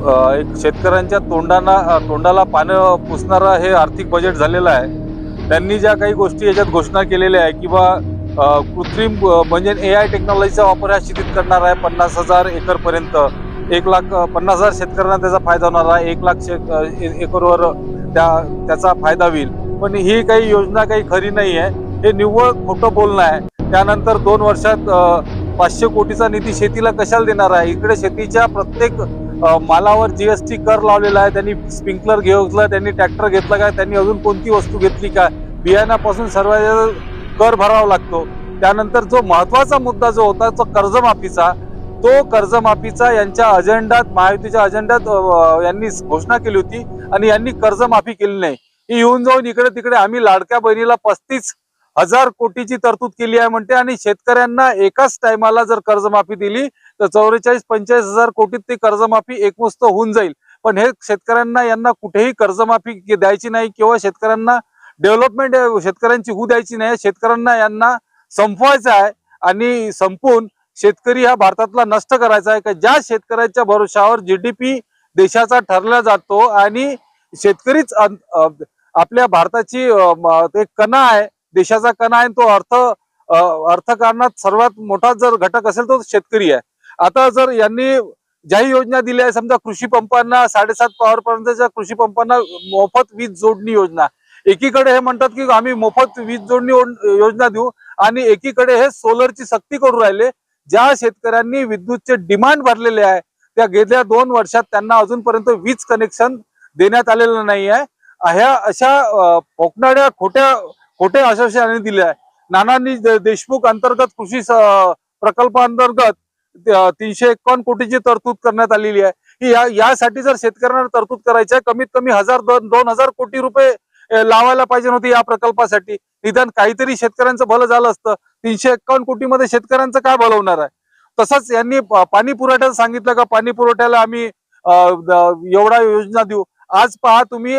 एक शेतकऱ्यांच्या तोंडाना तोंडाला पानं पुसणारं हे आर्थिक बजेट झालेलं आहे. त्यांनी ज्या काही गोष्टी याच्यात घोषणा केलेल्या आहे किंवा कृत्रिम म्हणजे ए आय टेक्नॉलॉजीचा वापर हा शेतीत करणार आहे पन्नास हजार एकरपर्यंत. एक लाख पन्नास हजार शेतकऱ्यांना त्याचा फायदा होणार आहे एक लाख शे एकरवर त्या त्याचा फायदा होईल. पण ही काही योजना काही खरी नाही आहे. हे निव्वळ खोटं बोलणं आहे. त्यानंतर दोन वर्षात पाचशे कोटीचा निधी शेतीला कशाला देणार आहे? इकडे शेतीच्या प्रत्येक मालावर जीएसटी कर लावलेला आहे त्यांनी स्प्रिंकलर घेतलं त्यांनी ट्रॅक्टर घेतला का त्यांनी अजून कोणती वस्तू घेतली का? बियाण्यापासून सर्व कर भरावा लागतो. त्यानंतर जो महत्त्वाचा मुद्दा जो होता तो कर्जमाफीचा तो कर्जमाफीचा यांच्या अजेंडात महायुतीच्या अजेंडात यांनी घोषणा केली होती आणि यांनी कर्जमाफी केली नाही. ही येऊन जाऊन इकडे तिकडे आम्ही लाडक्या बहिणीला पस्तीस हजार कोटीची तरतूद केली आहे म्हणते आणि शेतकऱ्यांना एकाच टायमाला जर कर्जमाफी दिली तर चौवेचाळीस पंचेचाळीस हजार कोटीत ती कर्जमाफी एकमुस्त होऊन जाईल. पण हे शेतकऱ्यांना यांना कुठेही कर्जमाफी द्यायची नाही किंवा शेतकऱ्यांना डेव्हलपमेंट शेतकऱ्यांची होऊ द्यायची नाही शेतकऱ्यांना यांना संपवायचं आहे आणि संपून शेतकरी हा भारतातला नष्ट करायचा आहे. का ज्या शेतकऱ्याच्या भरोशावर जीडीपी देशाचा ठरला जातो आणि शेतकरीच आपल्या भारताची एक ते कणा आहे देशाचा कणा आहे तो अर्थ अर्थकारणात सर्वात मोठा जर घटक असेल तो शेतकरी आहे. आता जर यांनी ज्याही योजना दिल्या आहे समजा कृषी पंपांना साडेसात पॉवर पर्यंतच्या कृषी पंपांना मोफत वीज जोडणी योजना. एकीकडे हे म्हणतात की आम्ही मोफत वीज जोडणी योजना देऊ आणि एकीकडे हे सोलरची सक्ती करू राहिले. ज्या शेतकऱ्यांनी विद्युतचे डिमांड भरलेले आहे त्या गेल्या दोन वर्षात त्यांना अजूनपर्यंत वीज कनेक्शन देण्यात आलेलं नाही आहे ह्या अशा फोकणाऱ्या खोट्या खोटे आश्वासनाने दिले आहे. नानांनी देशमुख अंतर्गत कृषी प्रकल्पांतर्गत तीनशे एकावन्न कोटीची तरतूद करण्यात आलेली आहे. ही या यासाठी जर शेतकऱ्यांना तरतूद करायची आहे कमीत कमी हजार दोन दोन हजार कोटी रुपये लावायला पाहिजे होते या प्रकल्पासाठी. निदान काहीतरी शेतकऱ्यांचं भलं झालं असतं. तीनशे एकावन्न कोटीमध्ये शेतकऱ्यांचं काय भलं होणार आहे? तसंच यांनी पाणी पुरवठ्याचं सांगितलं का पाणी पुरवठ्याला आम्ही अ, एवढा योजना देऊ. आज पहा तुम्ही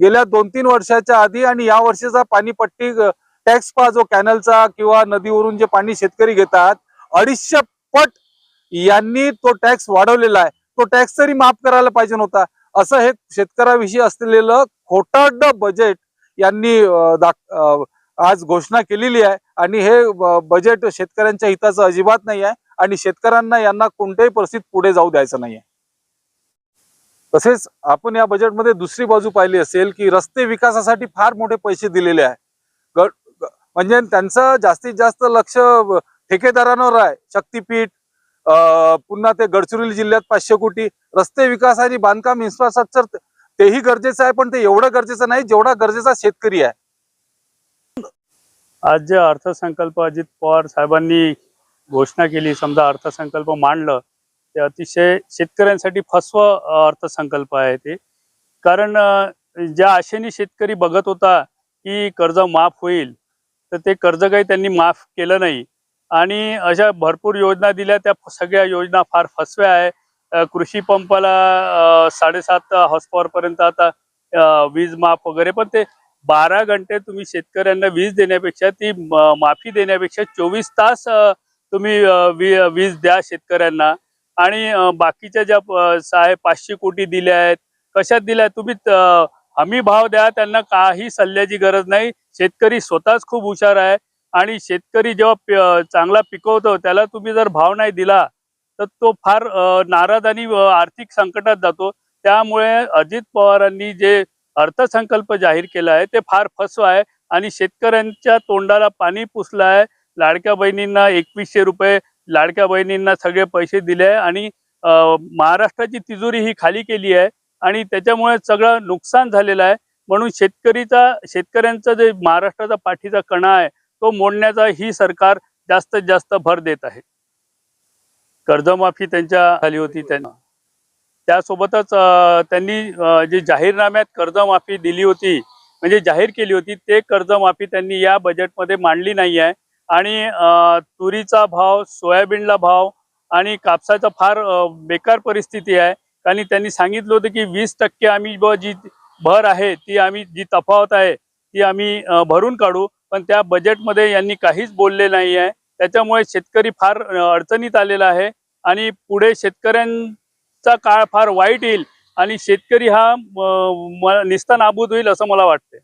गेल्या दोन तीन वर्षाच्या आधी आणि या वर्षीचा पाणीपट्टी टॅक्स पहा जो कॅनलचा किंवा नदीवरून जे पाणी शेतकरी घेतात अडीचशे पट यांनी तो टॅक्स वाढवलेला आहे. तो टॅक्स तरी माफ करायला पाहिजे नव्हता. असं हे शेतकऱ्याविषयी असलेलं खोटाड बजेट यांनी आज घोषणा केलेली आहे. आणि हे बजेट शेतकऱ्यांच्या हिताचं अजिबात नाही आहे. आणि शेतकऱ्यांना यांना कोणत्याही परिस्थितीत पुढे जाऊ द्यायचं नाही आहे. तसेच आपण या बजेटमध्ये दुसरी बाजू पाहिली असेल की रस्ते विकासासाठी फार मोठे पैसे दिलेले आहे. म्हणजे त्यांचं जास्तीत जास्त लक्ष ठेकेदारांवर आहे. शक्तीपीठ पुन्हा ते गडचिरोली जिल्ह्यात पाचशे कोटी. रस्ते विकास आणि बांधकाम इन्फ्रास्ट्रक्चर तेही गरजेचं आहे पण ते एवढं गरजेचं नाही जेवढा गरजेचा शेतकरी आहे. आज जे अर्थसंकल्प अजित पवार साहेबांनी घोषणा केली समजा अर्थसंकल्प मांडलं ते अतिशय शेतकऱ्यांसाठी फसव अर्थसंकल्प आहे ते. कारण ज्या आशेने शेतकरी बघत होता की कर्ज माफ होईल तर ते कर्ज काही त्यांनी माफ केलं नाही. आणि अशा भरपूर योजना दिल्या त्या सगळ्या योजना फार फसव्या आहे. कृषी पंपाला साडेसात हॉर्स पर्यंत आता वीज माफ वगैरे पण ते बारा घंटे तुम्ही शेतकऱ्यांना वीज देण्यापेक्षा ती माफी देण्यापेक्षा चोवीस तास तुम्ही वीज द्या शेतकऱ्यांना. आणि बाकीच्या ज्या साहेब पाचशे कोटी दिल्या आहेत कशात दिल्या तुम्ही हमी भाव द्या त्यांना काही सल्ल्याची गरज नाही. शेतकरी स्वतःच खूप हुशार आहे आणि शेतकरी जेव्हा चांगला पिकवतो त्याला तुम्ही जर भाव नाही दिला तर तो फार नाराज आणि आर्थिक संकटात जातो. त्यामुळे अजित पवारांनी जे अर्थसंकल्प जाहीर केला आहे ते फार फसव आहे आणि शेतकऱ्यांच्या तोंडाला पाणी पुसलं आहे. लाडक्या बहिणींना एकवीसशे रुपये लाडक्या बहिणींना सगळे पैसे दिले आहे आणि महाराष्ट्राची तिजोरी ही खाली केली आहे आणि त्याच्यामुळे सगळं नुकसान झालेलं आहे. म्हणून शेतकरीचा शेतकऱ्यांचा जे महाराष्ट्राचा पाठीचा कणा आहे तो मोडण्याचा ही सरकार जास्तीत जास्त भर देत आहे. कर्जमाफी त्यांच्या झाली होती त्यांना त्यासोबतच त्यांनी जे जाहीरनाम्यात कर्जमाफी दिली होती म्हणजे जाहीर केली होती ते कर्जमाफी त्यांनी या बजेटमध्ये मांडली नाही आहे. आणि तुरीचा भाव सोयाबीनला भाव आणि कापसाचा फार बेकार परिस्थिती आहे. आणि त्यांनी सांगितलं होतं की वीस टक्के आम्ही ब जी भर आहे ती आम्ही जी तफावत आहे ती आम्ही भरून काढू. पण त्या बजेटमध्ये यांनी काहीच बोलले नाही आहे. त्याच्यामुळे शेतकरी फार अडचणीत आलेला आहे. आणि पुढे शेतकऱ्यांचा काळ फार वाईट येईल आणि शेतकरी हा अं, निस्ता नाबूद होईल असं मला वाटते